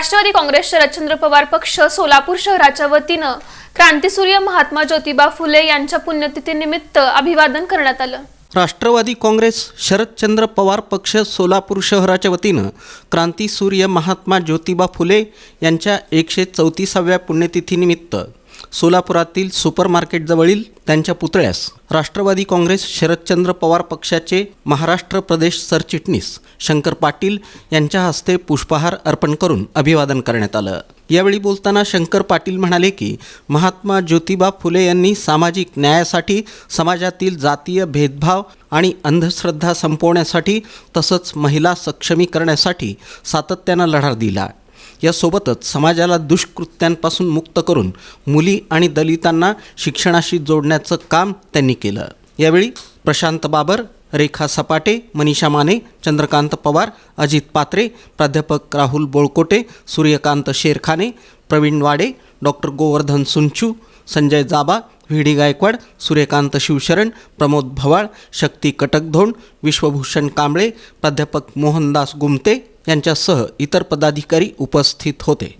राष्ट्रवादी काँग्रेसचे शरदचंद्र पवार पक्ष सोलापूर शहराच्या वतीनं क्रांतीसूर्य महात्मा ज्योतिबा फुले यांच्या पुण्यतिथीनिमित्त अभिवादन करण्यात आलं. राष्ट्रवादी काँग्रेस शरदचंद्र पवार पक्ष सोलापूर शहराच्या वतीनं क्रांतीसूर्य महात्मा ज्योतिबा फुले यांच्या एकशे चौतीसाव्या पुण्यतिथीनिमित्त सोलापुरातील सुपर मार्केटजवळील त्यांच्या पुतळ्यास राष्ट्रवादी काँग्रेस शरदचंद्र पवार पक्षाचे महाराष्ट्र प्रदेश सरचिटणीस शंकर पाटील यांच्या हस्ते पुष्पहार अर्पण करून अभिवादन करण्यात आलं. यावेळी बोलताना शंकर पाटील म्हणाले की महात्मा ज्योतिबा फुले यांनी सामाजिक न्यायासाठी समाजातील जातीय भेदभाव आणि अंधश्रद्धा संपवण्यासाठी तसंच महिला सक्षमीकरणासाठी सातत्यानं लढा दिला. यासोबतच समाजाला दुष्कृत्यांपासून मुक्त करून मुली आणि दलितांना शिक्षणाशी जोडण्याचं काम त्यांनी केलं. यावेळी प्रशांत बाबर रेखा सपाटे मनीषा माने चंद्रकांत पवार अजित पात्रे प्राध्यापक राहुल बोळकोटे सूर्यकांत शेरखाने प्रवीण वाडे doctor Govardhan Sunchu Sanjay Jaba V D Gaikwad Suryakant Shivsharan Pramod Bhawal Shakti Katakdhond Vishwabhushan Kamble प्राध्यापक मोहनदास गुमते यांच्यासह इतर पदाधिकारी उपस्थित होते.